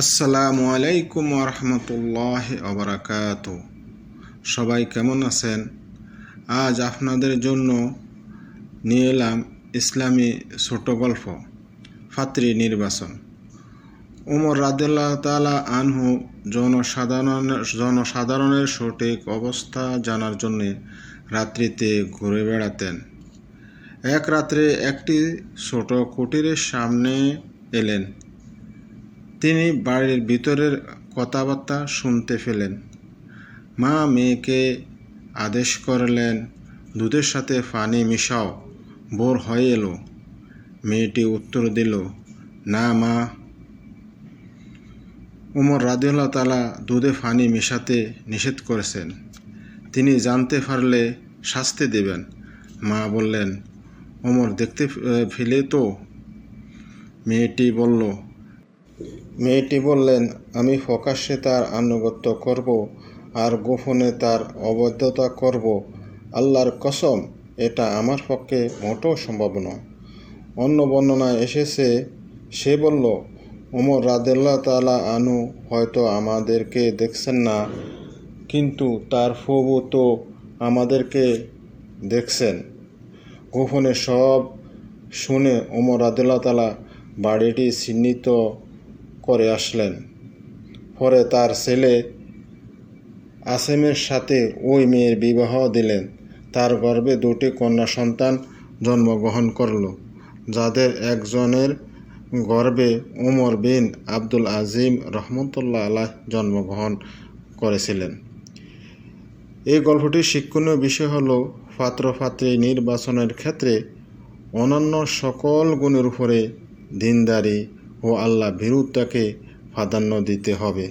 আসসালামু আলাইকুম রহমতুল্লাহ অবরাকাত সবাই কেমন আছেন? আজ আপনাদের জন্য নিয়ে এলাম ইসলামী ছোট গল্প, ফাত্রি নির্বাচন। উমর রাদিল্লাহ তালা আনহু জনসাধারণের জনসাধারণের সঠিক অবস্থা জানার জন্যে রাত্রিতে ঘুরে বেড়াতেন। এক রাত্রে একটি ছোট কুটিরের সামনে এলেন। তিনি বাড়ির ভিতরের কথাবার্তা শুনতে পেলেন। মা মেয়েকে আদেশ করলেন, দুধের সাথে পানি মিশাও বোর হয়ে এলো। মেয়েটি উত্তর দিল, না মা। উমর রাদিউল্লাহ তালা দুধে পানি মিশাতে নিষেধ করেছেন। তিনি জানতে পারলে শাস্তি দেবেন। মা বললেন ওমর দেখতে ফেলে তো? মেয়েটি বলল মেয়েটি বললেন, আমি প্রকাশ্যে তার আনুগত্য করব আর গোপনে তার অবৈধতা করব। আল্লাহর কসম, এটা আমার পক্ষে মোটেও সম্ভব নয়। অন্য বর্ণনায় এসেছে, সে বলল, ওমর রাদেল্লা তালা আনু হয়তো আমাদেরকে দেখছেন না, কিন্তু তার প্রভু তো আমাদেরকে দেখছেন। গোপনে সব শুনে ওমর রাদেল্লা তালা বাড়িটি চিহ্নিত করে আসলেন। পরে তার ছেলে আসেমের সাথে ওই মেয়ের বিবাহ দিলেন। তার গর্ভে দুটি কন্যা সন্তান জন্মগ্রহণ করল, যাদের একজনের গর্ভে উমর বিন আব্দুল আজিম রহমতুল্লাহ আলাহ জন্মগ্রহণ করেছিলেন। এই গল্পটির শিক্ষণীয় বিষয় হল, পাত্রপাত্রী নির্বাচনের ক্ষেত্রে অন্যান্য সকল গুণের উপরে দিনদারি ও আল্লাহ ভীরুতাকে প্রাধান্য দিতে হবে।